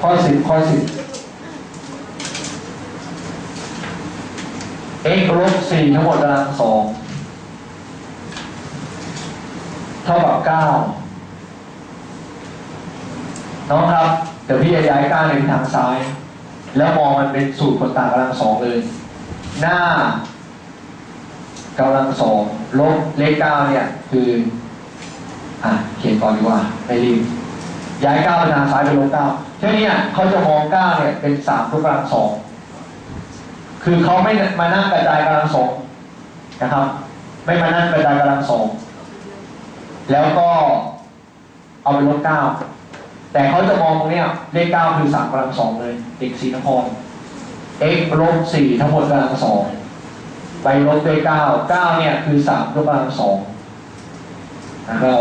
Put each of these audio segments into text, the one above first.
ข้อสิบข้อสิบ x ลบสี่ทั้งหมดกำลังสองเท่ากับเก้าน้องครับ เดี๋ยวพี่จะย้ายก้าไปทางซ้าย แล้วมองมันเป็นสูตรผลต่างกำลังสองเลย หน้ากำลังสองลบเลขเก้าเนี่ย คือ อะเขียนก่อนดีกว่า ไม่รีบ ย้ายเก้าไปทางซ้ายไปลบเก้าเท่านี้เขาจะมองเก้าเนี่ยเป็นสามยกกำลังสองคือเขาไม่มานั่งกระจายกำลังสองนะครับ ไม่มานั่งกระจายกำลังสองแล้วก็เอาไปลบเก้าแต่เขาจะมองตรงเนี้ยเลขเก้าคือสามกำลังสองเลยเด็กศรีนคร x ลบสี่ทั้งหมดกำลังสองไปลบด้วยเก้าเก้าเนี่ยคือสามยกกำลังสองนะครับ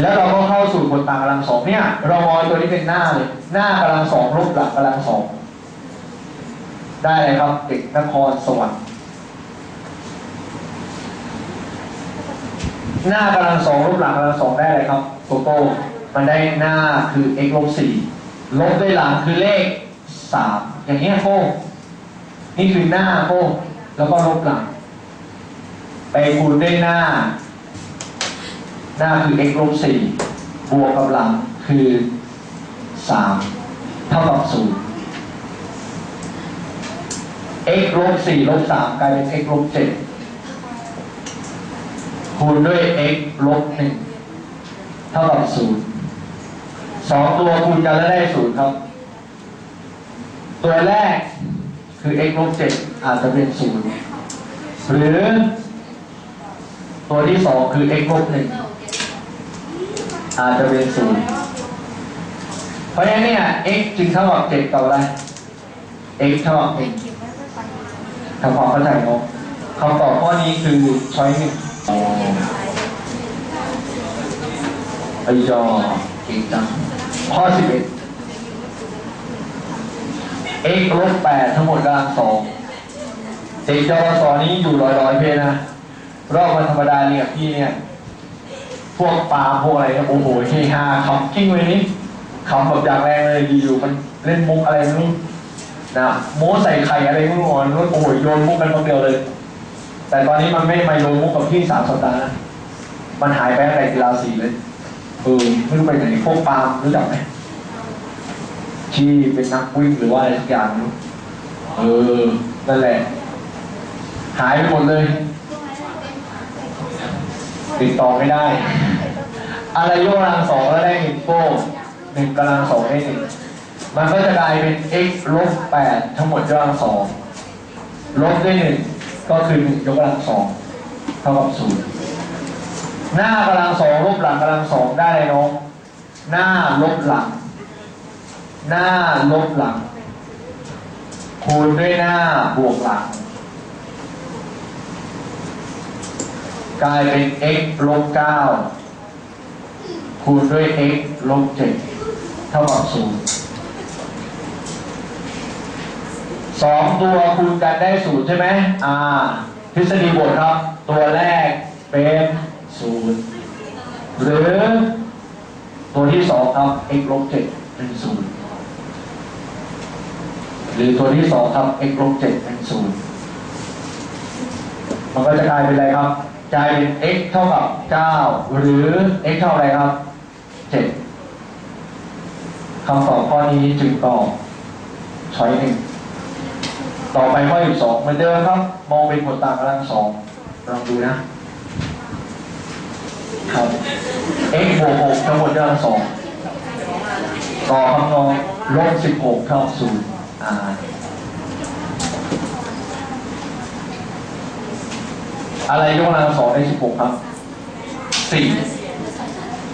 แล้วเราก็เข้าสู่ผลต่างกำลังสองเนี่ย เรามองตัวนี้เป็นหน้าเลย หน้ากำลังสองลบหลังกำลังสองได้เลยครับเด็กนครสวรรค์หน้ากำลังสองลบหลังกำลังสองได้เลยครับโกโก้มันได้หน้าคือ x ลบสี่ลบด้วยหลังคือเลขสามอย่างเงี้ยโก้นี่คือหน้าโก้แล้วก็ลบหลัง ไปคูณด้วยหน้า หน้าคือ x ลบสี่บวกกับหลังคือสามเท่ากับศูนย์ x ลบสี่ลบสามกลายเป็น x ลบเจ็ดคูณด้วย x ลบหนึ่งเท่ากับศูนย์สองตัวคูณกันแล้วได้ศูนย์ครับ ตัวแรกคือ x ลบเจ็ดอาจจะเป็นศูนย์หรือ ตัวที่สองคือ x ลบหนึ่ง อาจจะเป็นศูนย์เพราะฉะนั้นเนี่ย x จึงเท่ากับเจ็ดกับอะไร x เท่ากับหนึ่งทำความเข้าใจเนาะคำตอบข้อนี้คือช้อยหนึ่งไอ้ยอเก่งจังข้อสิบเอ็ด x ลบแปดทั้งหมดกำลังสองเด็กจอสอนี้อยู่ร้อยร้อยเพนะ รอบวันธรรมดาเรียกพี่เนี่ย พวกปลาพวกอะไรเนี่ยโอ้โหเฮฮาขำกิ้งเลยนี่ขำแบบอย่างแรงเลยอยู่ๆมันเล่นมุกอะไรไม่รู้นะโม้ใส่ไข่อะไรไม่รู้อ่อนนู้นโอ้โหโยนมุกกันคนเดียวเลย แต่ตอนนี้มันไม่มาโยนมุกกับพี่สามสัปดาห์นะมันหายไปตั้งแต่กีฬาสีเลยเออไม่รู้ไปไหนพวกปล์มรู้จักไหมที่เป็นนักวิ่งหรือว่าอะไรสักอย่างไม่รู้เออนั่นแหละ หายไปหมดเลย ติดต่อไม่ได้ อะไรยกกำลังสองแล้วได้หนึ่งโป้หนึ่งกำลังสองได้หนึ่งมันก็จะกลายเป็น x ลบแปดทั้งหมดยกกำลังสองลบด้วยหนึ่งก็คือหนึ่งยกกำลังสองเท่ากับศูนย์หน้ากำลังสองลบหลังกำลังสองได้เลยน้องหน้าลบหลัง หน้าลบหลัง คูณด้วยหน้าบวกหลัง กลายเป็น x ลบเก้า คูณด้วย x ลบเจ็ดเท่ากับศูนย์สองตัวคูณกันได้ศูนย์ใช่ไหมอ่าทฤษฎีบทครับ ตัวแรกเป็นศูนย์หรือ ตัวที่สองครับ x ลบเจ็ดเป็นศูนย์หรือตัวที่สองครับ x ลบเจ็ดเป็นศูนย์มันก็จะกลายเป็นอะไรครับกลายเป็น x เท่ากับ 9 หรือ x เท่าไรครับ 7คำตอบข้อนี้จึงตอบช้อยหนึ่งต่อไปข้อที่สองเหมือนเดิมครับ มองเป็นผลต่างกำลังสองลองดูนะครับ x บวก6ทั้งหมดกำลังสองต่อคำนองลบ16เท่าศูนย์อ่าอะไรยกกำลังสองได้สิบหกครับสี่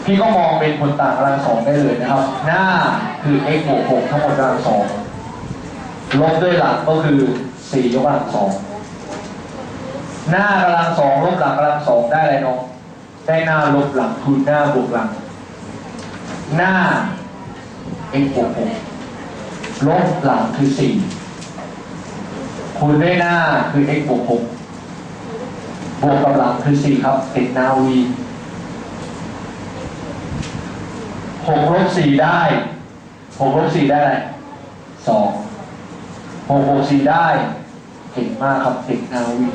พี่ก็มองเป็นผลต่างกำลังสองได้เลยนะครับ หน้าคือ x บวกหกทั้งหมดกำลังสองลบด้วยหลังก็คือสี่ยกกำลังสองหน้ากำลังสองลบหลังกำลังสองได้อะไรน้องได้หน้าลบหลังคูณหน้าบวกหลัง หน้า x บวกหกลบหลังคือสี่คูณด้วยหน้าคือ x บวกหกบวกกับหลังคือสี่ครับติดนาวี หกลบสี่ได้หกลบสี่ได้อะไรสองหกบวกสี่ได้เก่งมากครับเด็กนาวี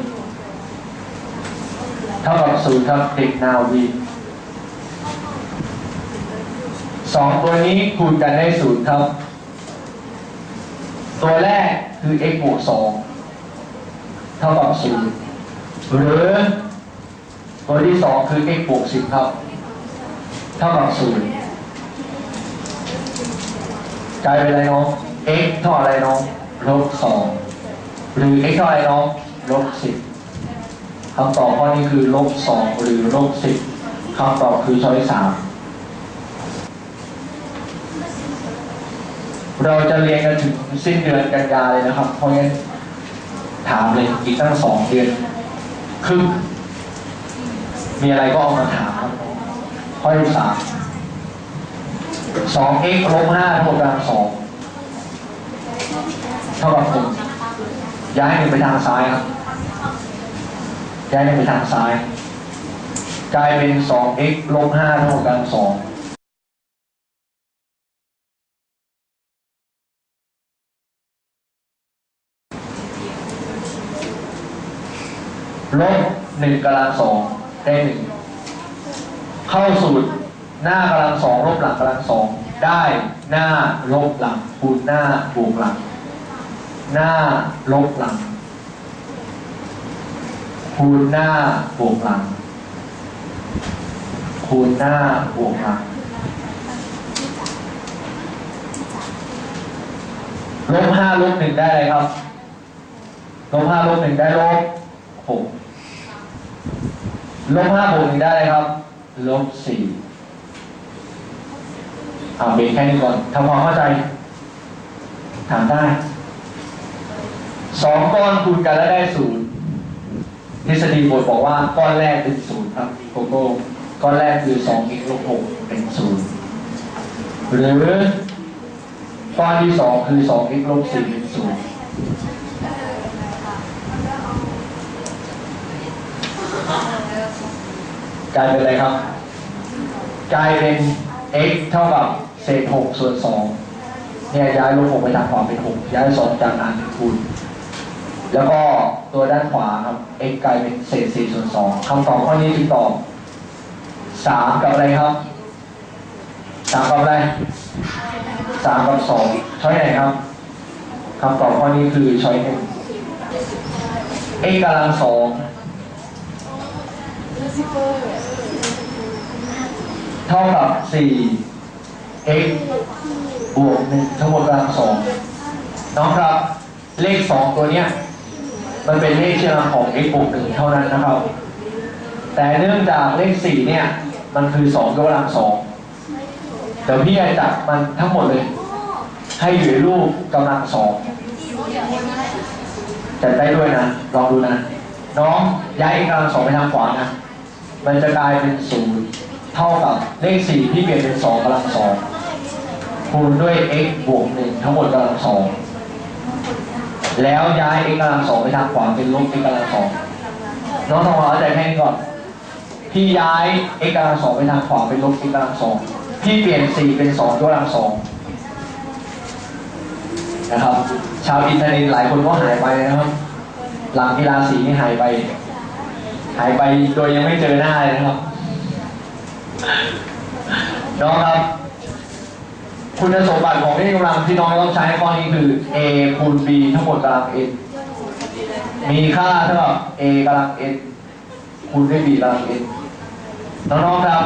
เท่ากับศูนย์ครับเด็กนาวีสองตัวนี้คูณกันได้ศูนย์ครับ ตัวแรกคือ x บวกสองเท่ากับศูนย์หรือตัวที่สองคือ x บวกสิบครับ เท่ากับศูนย์ กลายเป็นอะไรน้อง x เท่าอะไรน้องลบสองหรือ x เท่าอะไรน้องลบสิบคำตอบข้อนี้คือลบสองหรือลบสิบคำตอบคือช้อยสามเราจะเรียนกันถึงสิ้นเดือนกันยาเลยนะครับ เพราะงั้นถามเลยอีกตั้งสองเดือนครึ่งมีอะไรก็เอามาถามข้อที่สาม สอง x ลบห้าทั้งหมดกำลังสองเท่ากับหนย้ายหนึ่งไปทางซ้ายครับ ย้ายหนึ่งไปทางซ้าย กลายเป็นสอง x ลบห้าทั้งหมดกำลังสองลบหนึ่งกำลังสองได้หนึ่งเข้าสูตร หน้ากำลังสองลบหลังกำลังสองได้หน้าลบหลังคูณหน้าบวกหลัง หน้าลบหลังคูณหน้าบวกหลังคูณหน้าบวกหลังลบห้าลบหนึ่งได้ไรครับลบห้าลบหนึ่งได้ลบหกลบห้าบวกหนึ่งได้ไรครับลบสี่ อ่าเบรกแค่นี้ก่อนทำความเข้าใจถามได้สองก้อนคูณกันแล้วได้ศูนย์ทฤษฎีบทบอกว่าก้อนแรกเป็นศูนย์ครับโกโก้ก้อนแรกคือสองอีกลบหกเป็นศูนย์หรือก้อนที่สองคือสองอีกลบสี่เป็นศูนย์กลายเป็นอะไรครับ กลายเป็น x เท่ากับ เศษหกส่วนสองเนี่ยย้ายลบหกไปทางขวาเป็นหกย้ายสองจากหารเป็นคูณแล้วก็ตัวด้านขวาครับ x กลายเป็นเศษสี่ส่วนสองคำตอบข้อนี้จึงตอบสามกับอะไรครับสามกับอะไรสามกับสองช้อยไหนครับคำตอบข้อนี้คือช้อยหนึ่ง x กำลังสองเท่ากับสี่ x บวกหนึ่งทั้งหมดกำลังสองน้องครับเลขสองตัวเนี้ยมันเป็นเลขเชื่อมของ x บวกหนึ่งเท่านั้นนะครับ แต่เนื่องจากเลขสี่เนี่ย มันคือสองกำลังสองเดี๋ยวพี่จะจับมันทั้งหมดเลย ให้อยู่ในรูปกำลังสองจัดได้ด้วยนะ ลองดูนะ น้องย้ายกำลังสองไปทางขวานะ มันจะกลายเป็นศูนย์เท่ากับเลขสี่ที่เปลี่ยนเป็นสองกำลังสอง คูณด้วย x บวกหนึ่งทั้งหมดกำลังสองแล้วย้าย x กำลังสองไปทางขวาเป็นลบ x กำลังสองน้องทำความเข้าใจแค่นี้ก่อนพี่ย้าย x กำลังสองไปทางขวาเป็นลบ x กำลังสองพี่เปลี่ยนสี่เป็นสองยกกำลังสองนะครับ ชาวอินเทอร์เน็ตหลายคนก็หายไปนะครับ หลังกีฬาสีนี่หายไป หายไปโดยยังไม่เจอหน้าเลยนะครับ น้องครับ คุณสมบัติของเลขกำลังที่น้องต้องใช้ข้อนี้คือ a คูณ b ทั้งหมดกำลัง n มีค่าเท่ากับ a กำลัง n คูณด้วย b กำลัง n น้องๆครับ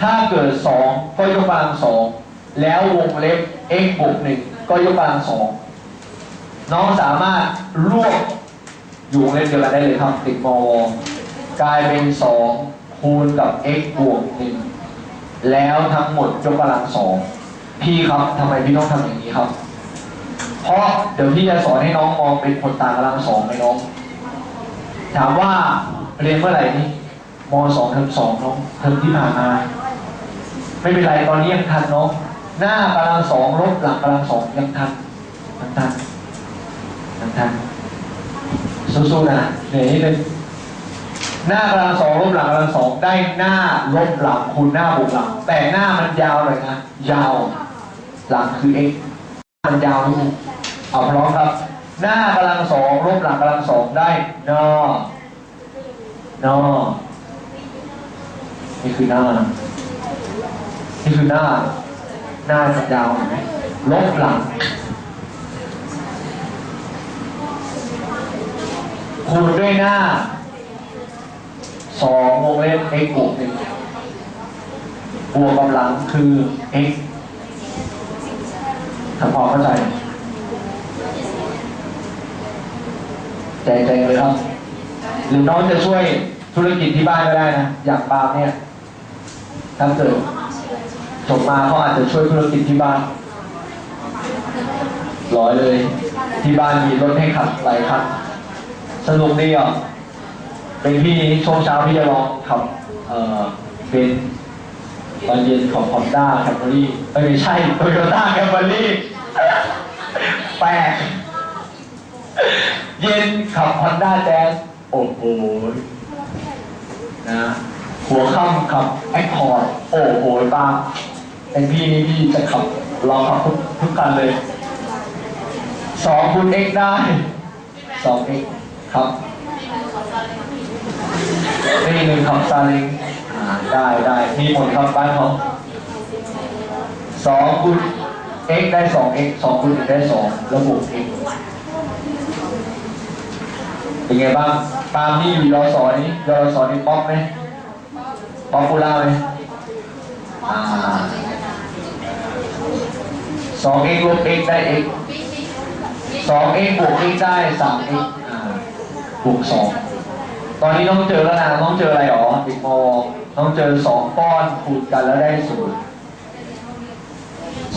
ถ้าเกิด 2 ก็ยกกำลัง 2 แล้ววงเล็บ x บวก 1 ก็ยกกำลัง 2 น้องสามารถรวบอยู่วงเล็บเดียวกันได้เลยครับติดมอวกลายเป็น 2 คูณกับ x บวก 1 แล้วทั้งหมดยกกำลัง 2 พี่ครับทำไมพี่ต้องทำอย่างนี้ครับ เพราะเดี๋ยวพี่จะสอนให้น้องมองเป็นผลต่างกำลังสองไหมน้อง ถามว่าเรียนเมื่อไหร่นี่มสองเทอมสองน้องเทอมที่ผ่านมา ไม่เป็นไรตอนนี้ยังทันน้องหน้ากำลังสองลบหลังกำลังสองยังทันยังทันยังทันสู้ๆนะเหนื่อยนิดนึงหน้ากำลังสองลบหลังกำลังสองได้หน้าลบหลังคูณหน้าบวกหลัง แต่หน้ามันยาวหน่อยนะยาว หลังคือ x มันยาวนิดนึงเอาพร้อมครับ หน้ากำลังสองลบหลังกำลังสองได้นอนอนี่คือหน้า นี่คือหน้า หน้ามันยาวเห็นไหมลบหลังคูณด้วยหน้าสองวงเล็บ x บวกหนึ่งบวกกำลังคือ x ทำความเข้าใจใจใจเลยครับ หรือน้องจะช่วยธุรกิจที่บ้านก็ได้นะ อย่างปาล์มเนี่ยถ้าเกิดจบมาเขาอาจจะช่วยธุรกิจที่บ้านร้อยเลย ที่บ้านมีรถให้ขับหลายคันสนุกดีอะเป็นพี่ช่วงเช้าพี่จะลองขับ เออเป็น ตอนเย็นของ Honda Camry เอ้ยไม่ใช่ Toyota Camry แปลกเย็นขับ Honda Jazz โอ้โหนะหัวค่ำขับ Accord โอ้โหตามเป็นพี่นี่พี่จะขับเราขับทุกทุกคันเลยสองคูณ x ได้สอง x ครับนี่หนึ่งขับซาเล้ง ได้ได้มีหมดครับบ้านเขาสองคูณ x ได้สอง x สองคูณ x ได้สองแล้วบวก x เป็นไงบ้าง ตามนี่อยู่ยอสอนี้ยอสอนี้ป๊อปไหมป๊อปปูล่าไหมอ่าสอง x ลบ x ได้ x สอง x บวก x ได้สาม x อ่าบวกสอง ตอนนี้ต้องเจอแล้วนะต้องเจออะไรหรอติดมอต้องเจอสองก้อนคูณกันแล้วได้ศูนย์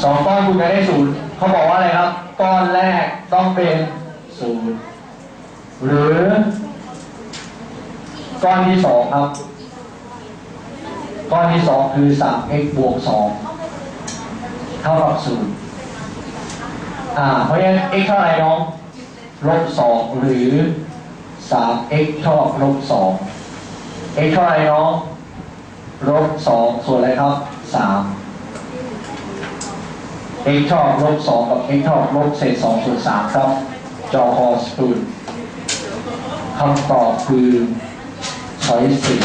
สองก้อนคูณกันได้ศูนย์เขาบอกว่าอะไรครับ ก้อนแรกต้องเป็นศูนย์หรือ ก้อนที่สองครับ ก้อนที่สองคือสาม x บวกสองเท่ากับศูนย์อ่าเพราะฉะนั้น x เท่าไหร่น้องลบสองหรือ สาม x เท่ากับลบสอง x เท่าไรน้องลบสองส่วนอะไรครับสาม x เท่ากับลบสองกับ x เท่ากับลบเศษสองส่วนสามครับ จอคอสตูนคำตอบคือช้อยสี่